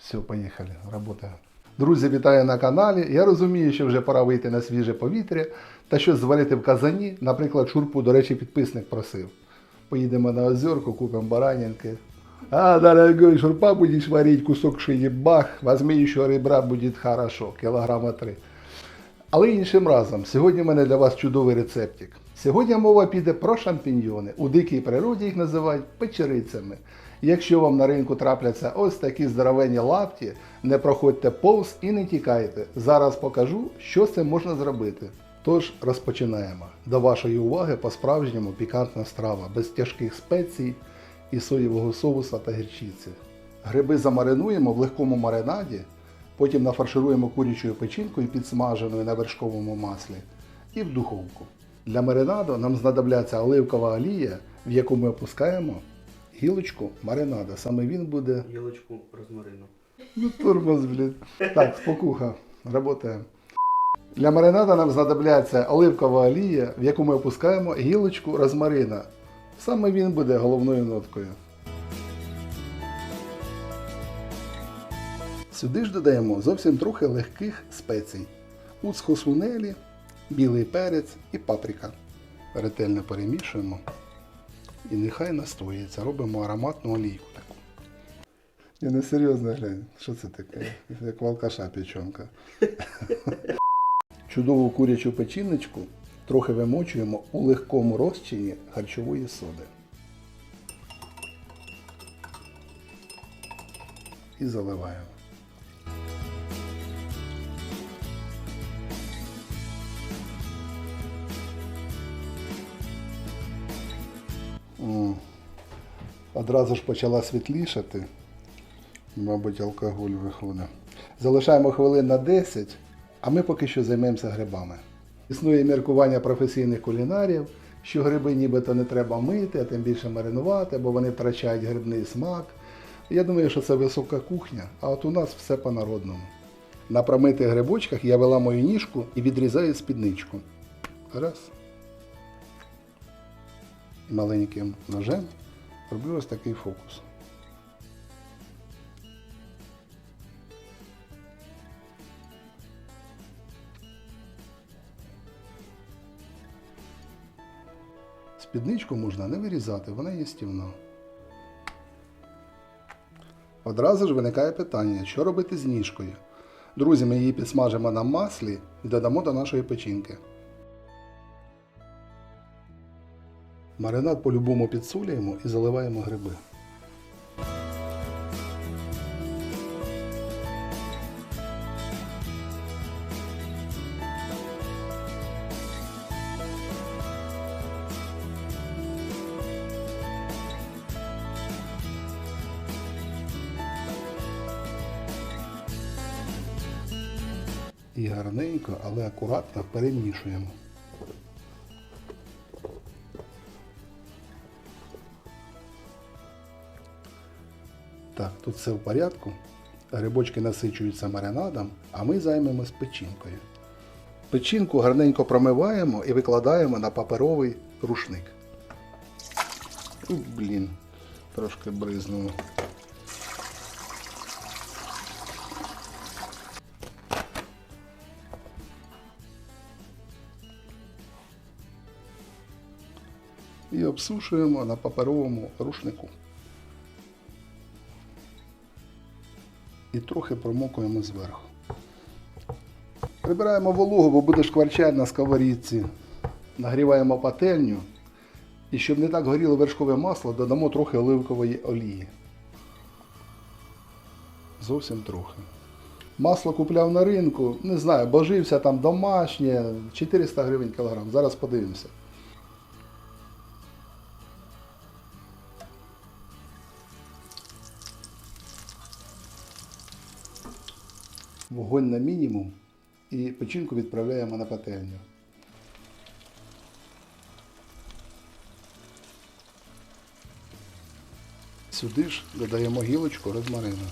Все, поїхали. Робота. Друзі, вітаю на каналі. Я розумію, що вже пора вийти на свіже повітря та щось зварити в казані. Наприклад, шурпу, до речі, підписник просив. Поїдемо на озерку, купимо баранинки. А, дорогой, шурпа будешь варить, кусок шиї, бах, возьми еще ребра, буде хорошо, кілограма три. Але іншим разом, сьогодні в мене для вас чудовий рецептик. Сьогодні мова піде про шампіньйони. У дикій природі їх називають печерицями. Якщо вам на ринку трапляться ось такі здоровенні лапті, не проходьте повз і не тікайте. Зараз покажу, що з цим можна зробити. Тож розпочинаємо. До вашої уваги по-справжньому пікантна страва, без тяжких спецій і соєвого соуса та гірчиці. Гриби замаринуємо в легкому маринаді, потім нафаршируємо курячою печінкою підсмаженою на вершковому маслі і в духовку. Для маринаду нам знадобляться оливкова олія, в яку ми опускаємо гілочку маринада. Саме він буде Гілочку розмарину. Ну, тормоз, блін. Так, спокуха. Работаємо. Для маринада нам знадобляться оливкова олія, в яку ми опускаємо гілочку розмарина. Саме він буде головною ноткою. Сюди ж додаємо зовсім трохи легких спецій. Уцхо сунелі, білий перець і паприка. Ретельно перемішуємо. І нехай настоїться. Робимо ароматну олійку таку. Ні, не серйозно глянь. Що це таке? Як волкаша печонка. Чудову курячу печіночку трохи вимочуємо у легкому розчині харчової соди. І заливаємо. М. Одразу ж почала світлішати. Мабуть, алкоголь виходить. Залишаємо хвилин на 10, а ми поки що займемося грибами. Існує міркування професійних кулінарів, що гриби нібито не треба мити, а тим більше маринувати, бо вони втрачають грибний смак. Я думаю, що це висока кухня, а от у нас все по-народному. На промитих грибочках я виламую ніжку і відрізаю спідничку. Раз. Маленьким ножем роблю ось такий фокус. Спідничку можна не вирізати, вона їстівна. Одразу ж виникає питання, що робити з ніжкою. Друзі, ми її підсмажимо на маслі і додамо до нашої печінки. Маринад по-любому підсолюємо і заливаємо гриби. І гарненько, але акуратно перемішуємо. Тут все в порядку. Грибочки насичуються маринадом, а ми займемось печінкою. Печінку гарненько промиваємо і викладаємо на паперовий рушник. Блін, трошки бризнуло. І обсушуємо на паперовому рушнику. І трохи промокуємо зверху. Прибираємо вологу, бо буде шкварчати на сковорідці. Нагріваємо пательню. І щоб не так горіло вершкове масло, додамо трохи оливкової олії. Зовсім трохи. Масло купляв на ринку, не знаю, божився там домашнє, 400 гривень кілограм. Зараз подивимося. Вогонь на мінімум і печінку відправляємо на пательню. Сюди ж додаємо гілочку розмарину.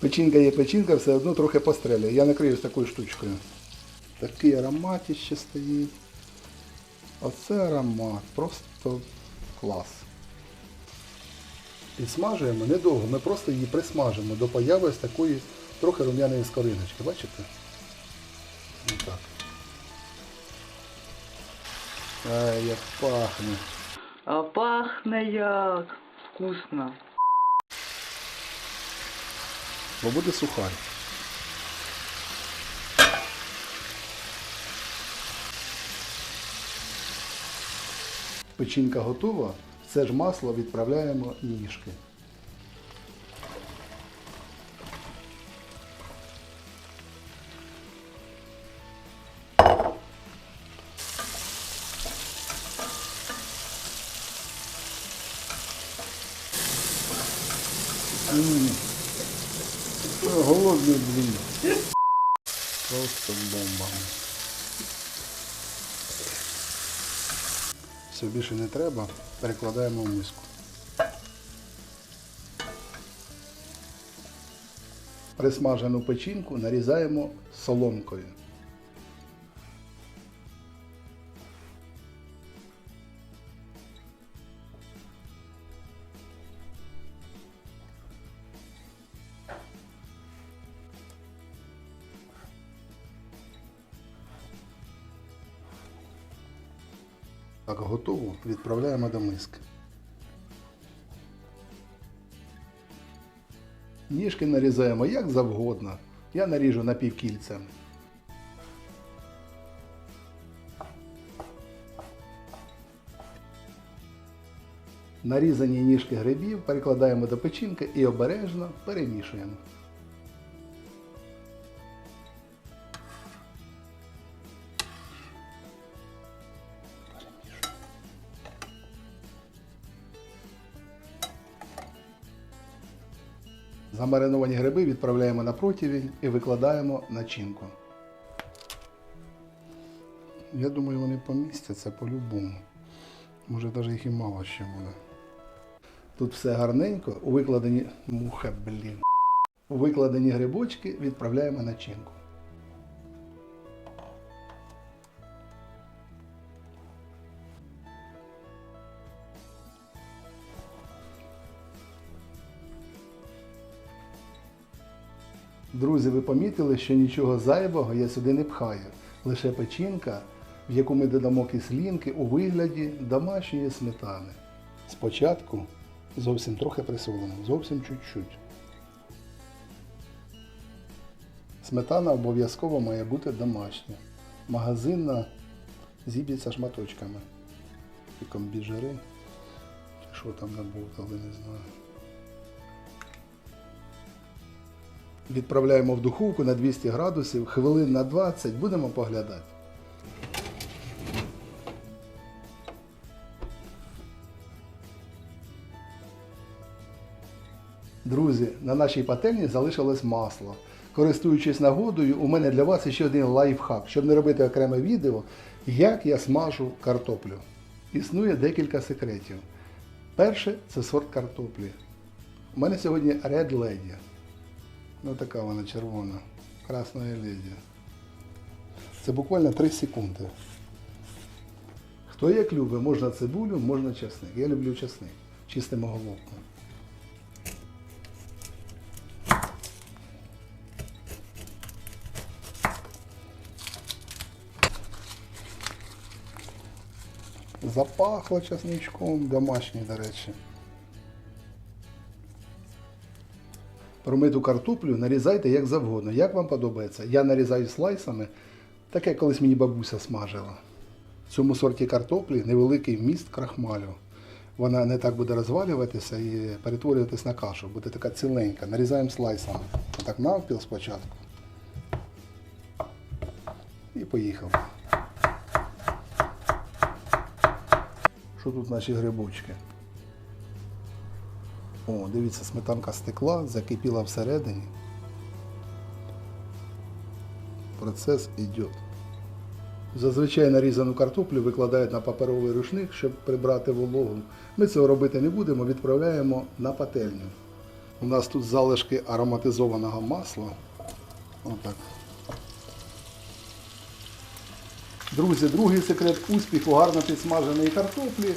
Печінка є печінка, все одно трохи пострелює. Я накрию з такою штучкою. Такий аромат ще стоїть. Оце аромат. Просто клас. Підсмажуємо недовго, ми просто її присмажимо до появи ось такої трохи рум'яної скориночки. Бачите? Отак. Ай, як пахне. А пахне як вкусно. Бо буде сухарь. Печінка готова. Це ж масло відправляємо ніжки. Голодний блін. Все більше не треба, перекладаємо в миску. Присмажену печінку нарізаємо соломкою. Так, готово. Відправляємо до миски. Ніжки нарізаємо як завгодно. Я наріжу напівкільцями. Нарізані ніжки грибів перекладаємо до печінки і обережно перемішуємо. Замариновані гриби відправляємо на противінь і викладаємо начинку. Я думаю, вони помістяться по-любому. Може навіть їх і мало ще буде. Тут все гарненько, викладені. Муха, блін. У викладені грибочки відправляємо начинку. Друзі, ви помітили, що нічого зайвого я сюди не пхаю. Лише печінка, в яку ми додамо кислинки у вигляді домашньої сметани. Спочатку зовсім трохи присолимо, зовсім чуть-чуть. Сметана обов'язково має бути домашня. Магазинна зіб'ється шматочками. І комбіжери. Що там набутали, не знаю. Відправляємо в духовку на 200 градусів, хвилин на 20, будемо поглядати. Друзі, на нашій пательні залишилось масло. Користуючись нагодою, у мене для вас ще один лайфхак, щоб не робити окреме відео, як я смажу картоплю. Існує декілька секретів. Перше це сорт картоплі. У мене сьогодні Red Lady. Ну така вона червона. Красної леді. Це буквально 3 секунди. Хто як любить, можна цибулю, можна чесник. Я люблю чесник. Чистимо головку. Запахло чесничком, домашній, до речі. Промиту картоплю нарізайте як завгодно, як вам подобається. Я нарізаю слайсами, таке колись мені бабуся смажила. В цьому сорті картоплі невеликий вміст крахмалю. Вона не так буде розвалюватися і перетворюватись на кашу, буде така ціленька. Нарізаємо слайсами. Отак навпіл спочатку. І поїхав. Що тут наші грибочки? О, дивіться, сметанка стекла, закипіла всередині. Процес йде. Зазвичай нарізану картоплю викладають на паперовий рушник, щоб прибрати вологу. Ми цього робити не будемо, відправляємо на пательню. У нас тут залишки ароматизованого масла. Отак. Друзі, другий секрет успіху гарно підсмаженої картоплі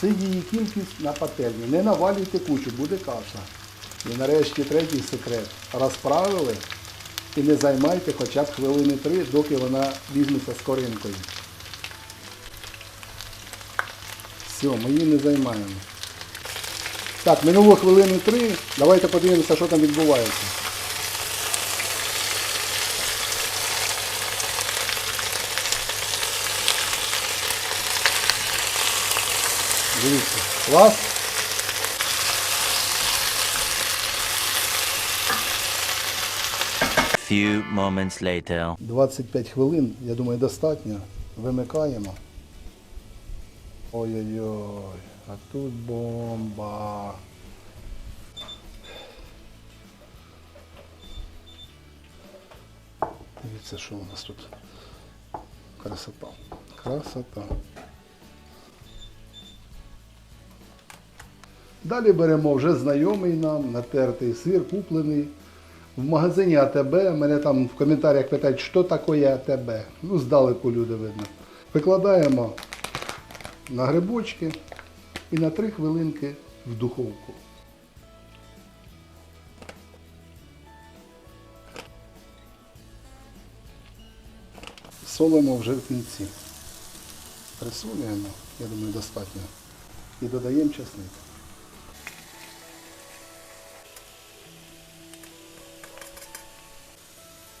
Це її кількість на пательні. Не навалюйте кучу, буде каша. І нарешті третій секрет. Розправили і не займайте хоча б хвилини три, доки вона візьметься з коринкою. Все, ми її не займаємо. Так, минуло хвилини три. Давайте подивимося, що там відбувається. Дивіться, клас. Few moments later. 25 хвилин, я думаю, достатньо. Вимикаємо. Ой-ой-ой, а тут бомба. Дивіться, що у нас тут. Красота. Красота. Далі беремо вже знайомий нам натертий сир, куплений. В магазині АТБ мене там в коментарях питають, що таке АТБ. Ну, здалеку люди видно. Викладаємо на грибочки і на 3 хвилинки в духовку. Солимо вже в кінці. Присолюємо, я думаю, достатньо. І додаємо часник.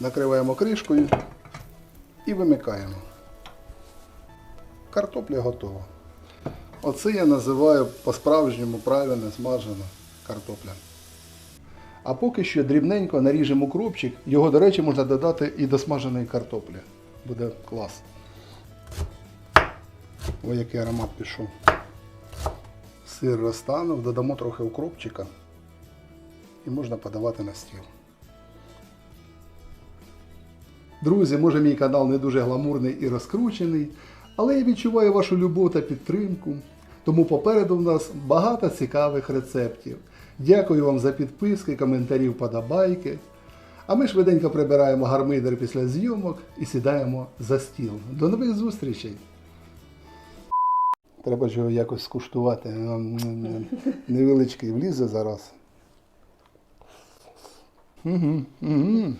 Накриваємо кришкою і вимикаємо. Картопля готова. Оце я називаю по-справжньому правильно смажена картопля. А поки що дрібненько наріжемо укропчик. Його, до речі, можна додати і до смаженої картоплі. Буде клас. Ой, який аромат пішов. Сир розтанув, додамо трохи укропчика і можна подавати на стіл. Друзі, може мій канал не дуже гламурний і розкручений, але я відчуваю вашу любов та підтримку. Тому попереду в нас багато цікавих рецептів. Дякую вам за підписки, коментарі, вподобайки. А ми швиденько прибираємо гармидер після зйомок і сідаємо за стіл. До нових зустрічей! Треба ж його якось скуштувати. Невеличкий влізе зараз. Угу, угу.